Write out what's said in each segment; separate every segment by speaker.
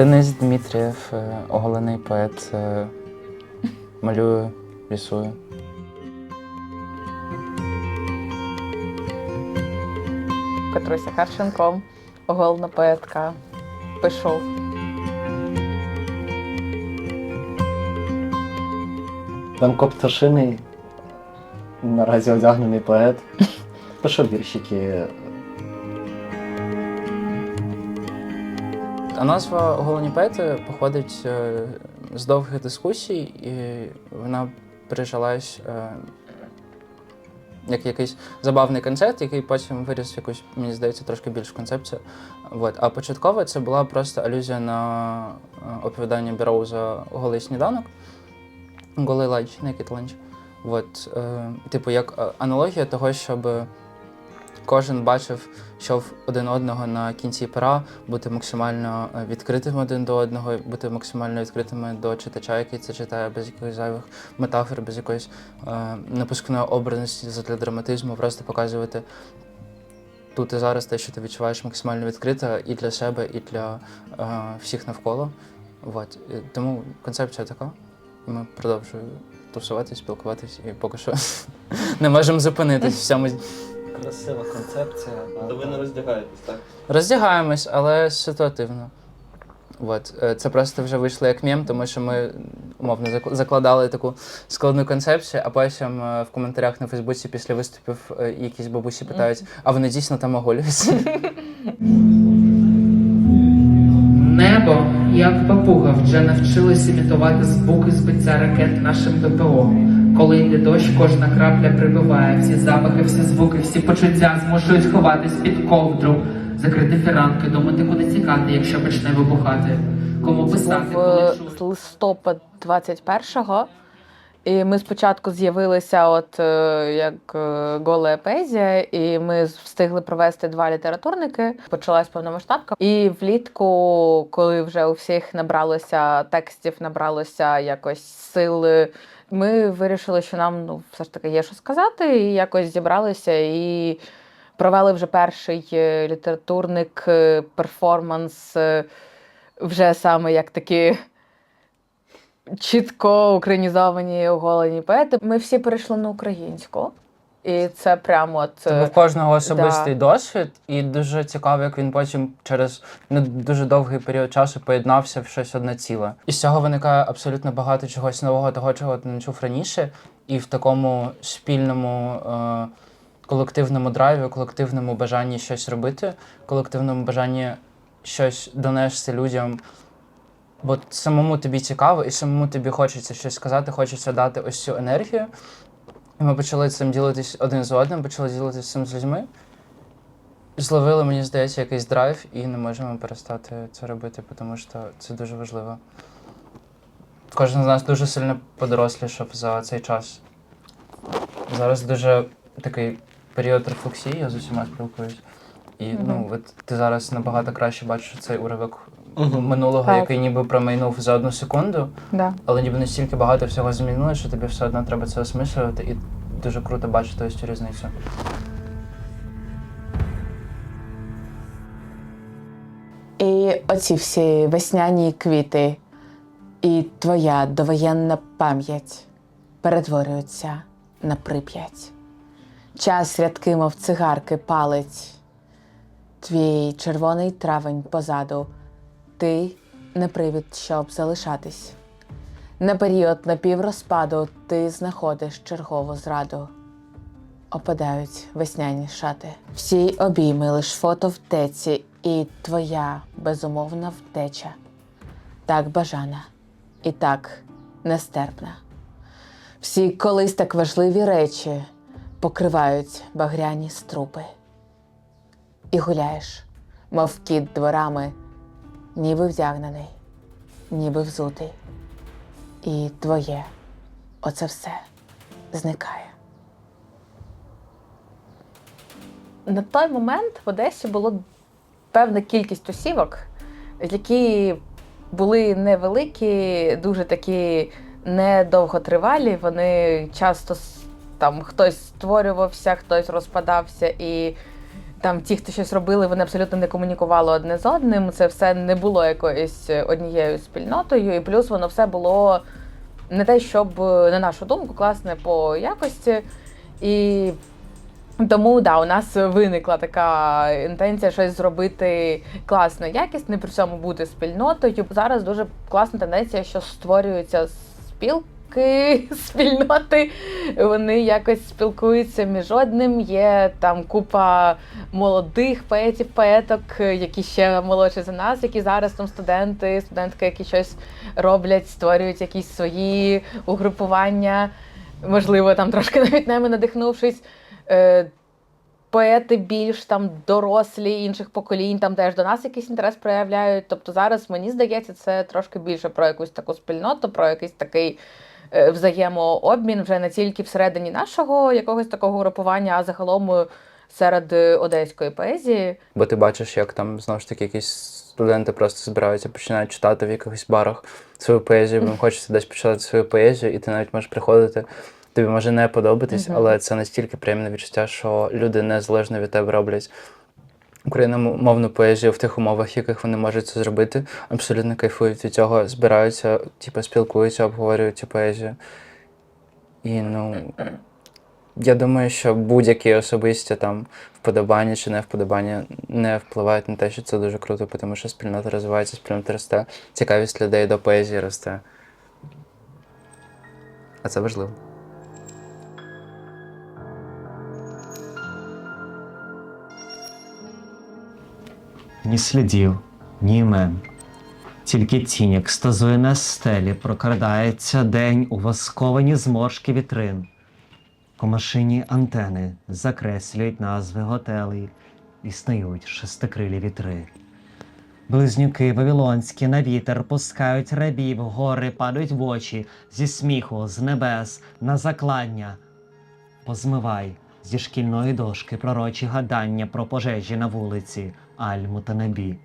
Speaker 1: Денис Дмитрієв, е, оголений поет, е, малюю, рисую.
Speaker 2: Катруся Харченко, оголена поетка. Пишу.
Speaker 3: Данко Пташиний, наразі одягнений поет. Пишу віршики.
Speaker 1: А назва оголені поети походить е, з довгих дискусій, і вона прижилась е, як якийсь забавний концепт, який потім виріс якусь, мені здається, трошки більшу концепцію. Вот. А початково це була просто алюзія на е, оповідання Біроуза Голий сніданок, голий ланч, naked lunch. От, е, типу, як аналогія того, щоб кожен бачив, що в один одного на кінці пера, бути максимально е, відкритим один до одного, бути максимально відкритими до читача, який це читає, без якихось зайвих метафор, без якоїсь е, напускної образності для драматизму, просто показувати тут і зараз те, що ти відчуваєш максимально відкрито і для себе, і для е, всіх навколо. Вот. І тому концепція така. Ми продовжуємо тусуватись, спілкуватись, і поки що не можемо зупинитись в.
Speaker 3: Красива концепція.
Speaker 4: То ви не роздягаєтесь, так?
Speaker 1: Роздягаємось, але ситуативно. От. е, Це просто вже вийшло як мем, тому що ми умовно зак- закладали таку складну концепцію, а потім е, в коментарях на Фейсбуці після виступів е, якісь бабусі питають, а вони дійсно там оголюються.
Speaker 5: Небо, як папуга, вже навчилось імітувати звуки збиття ракет нашим ППО. Коли йде дощ, кожна крапля прибиває. Всі запахи, всі звуки, всі почуття змушують ховатись під ковдру, закрити фіранки, думати, куди тікати, якщо почне вибухати. Кому писати, коли чути.
Speaker 2: листопад 21-го. І ми спочатку з'явилися, от е, як е, гола епезія, і ми встигли провести два літературники. Почалась повномасштабка. І влітку, коли вже у всіх набралося текстів, набралося якось сили. Ми вирішили, що нам ну все ж таки є що сказати, і якось зібралися і провели вже перший е, літературник, перформанс, вже саме як такі чітко українізовані оголені поети. Ми всі перейшли на українську, і це прямо от
Speaker 1: Це
Speaker 2: е,
Speaker 1: був кожного особистий
Speaker 2: да.
Speaker 1: досвід, і дуже цікаво, як він потім через не дуже довгий період часу поєднався в щось одне ціле. І з цього виникає абсолютно багато чогось нового, того, чого ти не чув раніше, і в такому спільному. Е- Колективному драйві, колективному бажанні щось робити, колективному бажанні щось донести людям, бо самому тобі цікаво, і самому тобі хочеться щось сказати, хочеться дати ось цю енергію. І ми почали цим ділитись один з одним, почали ділитися цим з людьми. Зловили, мені здається, якийсь драйв і не можемо перестати це робити, тому що це дуже важливо. Кожен з нас дуже сильно подорослішав за цей час. Зараз дуже такий період рефлексії, я з усіма спілкуюсь. І ну, от ти зараз набагато краще бачиш цей уривок минулого,
Speaker 2: Так.
Speaker 1: який ніби промайнув за одну секунду.
Speaker 2: да.
Speaker 1: Але ніби настільки багато всього змінилося, що тобі все одно треба це осмислювати, і дуже круто бачити ось цю різницю.
Speaker 6: І оці всі весняні квіти, і твоя довоєнна пам'ять перетворюються на прип'ять. Час рядки, мов цигарки, палить. Твій червоний травень позаду, ти не привід, щоб залишатись. На період напіврозпаду ти знаходиш чергову зраду. Опадають весняні шати. Всі обійми лиш фото в теці, і твоя безумовна втеча. Так бажана і так нестерпна. Всі колись так важливі речі покривають багряні струпи. І гуляєш, мов кіт дворами, ніби вдягнений, ніби взутий. І твоє оце все зникає.
Speaker 2: На той момент в Одесі було певна кількість осівок, які були невеликі, дуже такі недовготривалі. Вони часто там хтось створювався, хтось розпадався, і там ті, хто щось робили, вони абсолютно не комунікували одне з одним. Це все не було якоюсь однією спільнотою, і плюс воно все було не те, щоб на нашу думку, класне по якості. І тому да, у нас виникла така інтенція щось зробити класно, якісне, при цьому бути спільнотою. Зараз дуже класна тенденція, що створюються спілки, спільноти. Вони якось спілкуються між одним. Є там купа молодих поетів, поеток, які ще молодші за нас, які зараз там студенти, студентки, які щось роблять, створюють якісь свої угрупування. Можливо, там трошки навіть ними надихнувшись. Е, Поети більш там дорослі інших поколінь, там теж до нас якийсь інтерес проявляють. Тобто зараз мені здається, це трошки більше про якусь таку спільноту, про якийсь такий взаємообмін вже не тільки всередині нашого якогось такого групування, а загалом е, серед е, одеської поезії.
Speaker 1: Бо ти бачиш, як там знову ж таки якісь студенти просто збираються, починають читати в якихось барах свою поезію, бо хочеться десь почитати свою поезію, і ти навіть можеш приходити. Тобі може не подобатись, але це настільки приємне відчуття, що люди незалежно від тебе роблять україномовну поезію в тих умовах, в яких вони можуть це зробити. Абсолютно кайфують від цього, збираються, типу, спілкуються, обговорюють цю поезію. І ну. Я думаю, що будь-які особисті там вподобання чи не вподобання не впливають на те, що це дуже круто, тому що спільнота розвивається, спільнота росте, цікавість людей до поезії росте. А це важливо.
Speaker 7: Ні слідів, ні імен. Тільки тінь, як стазує на стелі, прокрадається день у восковані зморшки вітрин. По машині антени закреслюють назви готелей і снують шестикрилі вітри. Близнюки вавилонські на вітер пускають рабів, гори падають в очі зі сміху, з небес, на заклання. Позмивай зі шкільної дошки пророчі гадання про пожежі на вулиці, Альму та Набі.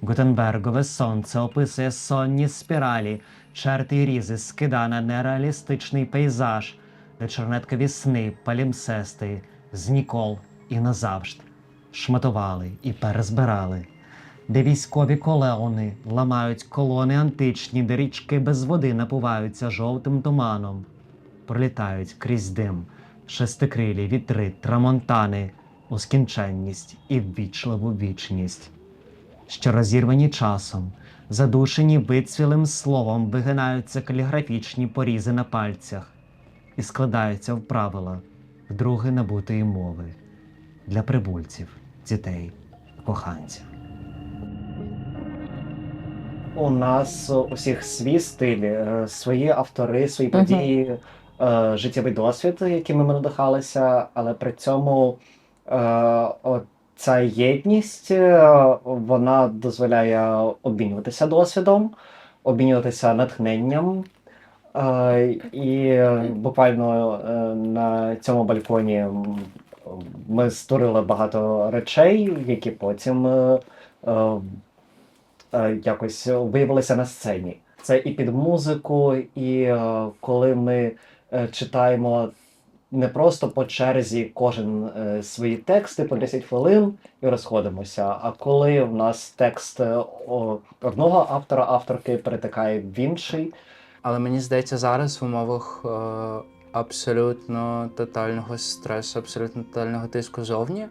Speaker 7: Гутенбергове сонце описує сонні спіралі, черти й різи скида на нереалістичний пейзаж, де чернеткові сни, палімсести, з нікол і назавжд шматували і перезбирали, де військові колеони ламають колони античні, де річки без води напуваються жовтим туманом, пролітають крізь дим, шестикрилі вітри, трамонтани, у скінченність і ввічливу вічність що розірвані часом, задушені вицвілим словом, вигинаються каліграфічні порізи на пальцях і складаються в правила вдруге набутої мови для прибульців, дітей, коханців.
Speaker 3: У нас у всіх свій стиль, е, свої автори, свої події, е, життєвий досвід, якими ми надихалися, але при цьому е, ця єдність е, вона дозволяє обмінюватися досвідом, обмінюватися натхненням. Е, І буквально е, на цьому балконі ми створили багато речей, які потім е, е, е, якось виявилися на сцені. Це і під музику, і коли ми читаємо не просто по черзі кожен е, свої тексти по 10 хвилин і розходимося. А коли в нас текст е, одного автора, авторки перетикає в інший,
Speaker 1: Але мені здається, зараз в умовах е, абсолютно тотального стресу, абсолютно тотального тиску зовні,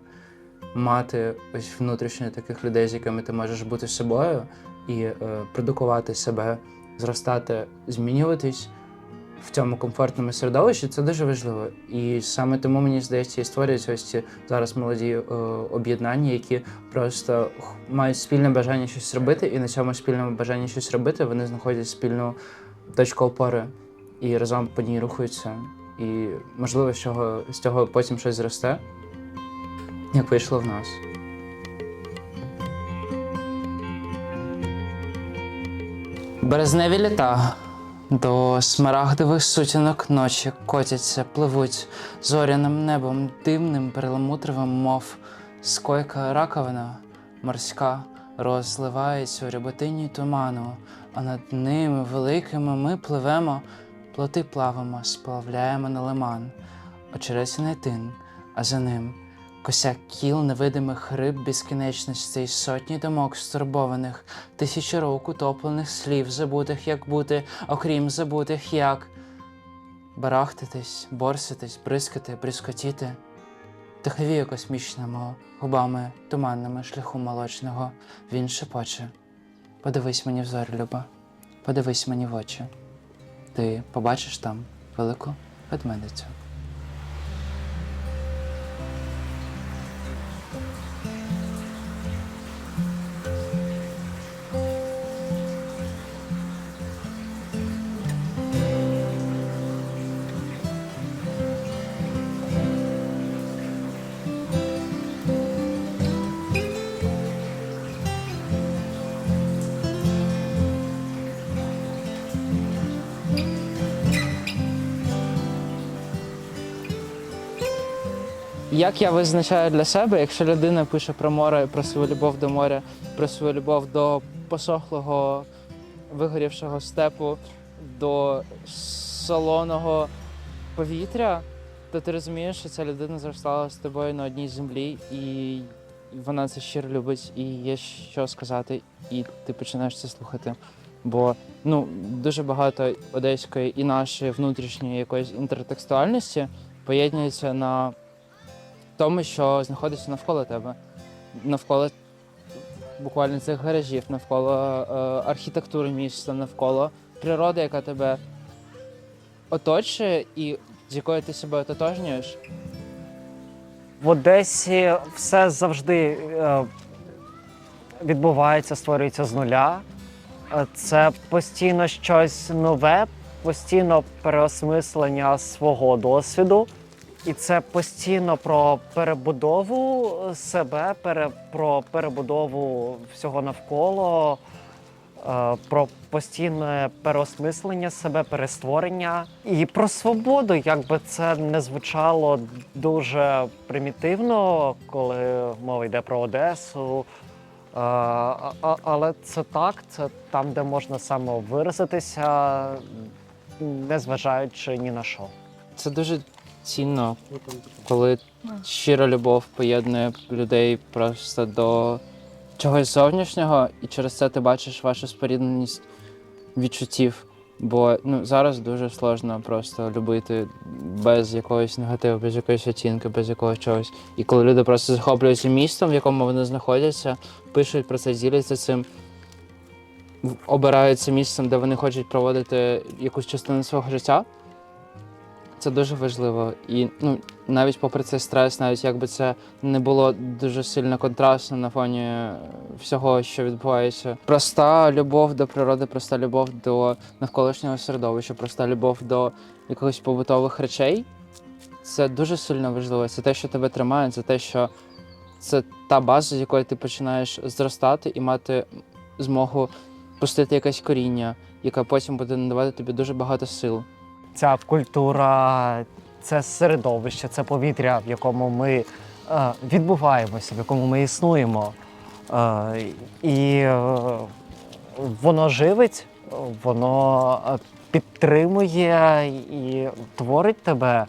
Speaker 1: мати ось внутрішньо таких людей, з якими ти можеш бути собою, і е, продукувати себе, зростати, змінюватись в цьому комфортному середовищі, це дуже важливо. І саме тому мені здається, і створюються ось ці зараз молоді е, об'єднання, які просто мають спільне бажання щось робити, і на цьому спільному бажанні щось робити вони знаходять спільну точку опори і разом по ній рухаються. І можливо, з цього, з цього потім щось зросте, як вийшло в нас. Березневі літа до смарагдових сутінок ночі котяться, пливуть зоряним небом, димним, перламутровим, мов скойка раковина морська розливається у ряботині туману, а над ними великими ми пливемо, плоти плавимо, сплавляємо на лиман, очересяний тин, а за ним Косяк кіл невидимих риб безкінечностей, сотні думок стурбованих, тисячі рук утоплених слів, забутих, як бути, окрім забутих як. Барахтатись, борситись, бризкати, бризкотіти. Тиховіє космічному, губами туманними шляху молочного, він шепоче. Подивись мені в зорі, Люба, подивись мені в очі. Ти побачиш там велику ведмедицю. Як я визначаю для себе, якщо людина пише про море, про свою любов до моря, про свою любов до посохлого, вигорівшого степу, до солоного повітря, то ти розумієш, що ця людина зростала з тобою на одній землі, і вона це щиро любить, і є що сказати, і ти починаєш це слухати. Бо ну, дуже багато одеської і нашої внутрішньої якоїсь інтертекстуальності поєднується на тому, що знаходиться навколо тебе, навколо буквально цих гаражів, навколо е, архітектури міста, навколо природи, яка тебе оточує і з якою ти себе ототожнюєш.
Speaker 3: В Одесі все завжди е, відбувається, створюється з нуля. Е, Це постійно щось нове, постійно переосмислення свого досвіду. І це постійно про перебудову себе, про перебудову всього навколо, е, про постійне переосмислення себе, перестворення і про свободу, як би це не звучало дуже примітивно, коли мова йде про Одесу. Е, Але це так, це там, де можна самовиразитися, незважаючи ні на що.
Speaker 1: Це дуже цінно, коли щира любов поєднує людей просто до чогось зовнішнього, і через це ти бачиш вашу спорідненість відчуттів. Бо ну, зараз дуже сложно просто любити без якогось негативу, без якоїсь оцінки, без якогось чогось. І коли люди просто захоплюються містом, в якому вони знаходяться, пишуть про це, діляться цим, в- обирають це місцем, де вони хочуть проводити якусь частину свого життя. Це дуже важливо. І ну, навіть попри цей стрес, навіть якби це не було дуже сильно контрастно на фоні всього, що відбувається. Проста любов до природи, проста любов до навколишнього середовища, проста любов до якихось побутових речей. Це дуже сильно важливо. Це те, що тебе тримає, це те, що це та база, з якої ти починаєш зростати і мати змогу пустити якесь коріння, яке потім буде надавати тобі дуже багато сил.
Speaker 3: Ця культура, це середовище, це повітря, в якому ми е, відбуваємося, в якому ми існуємо. Е, і е, воно живить, воно підтримує і творить тебе.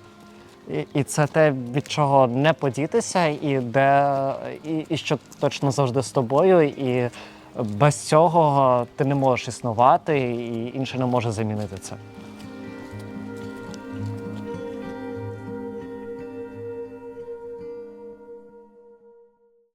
Speaker 3: І це те, від чого не подітися, і де і, і що точно завжди з тобою. І без цього ти не можеш існувати, і інше не може замінити це.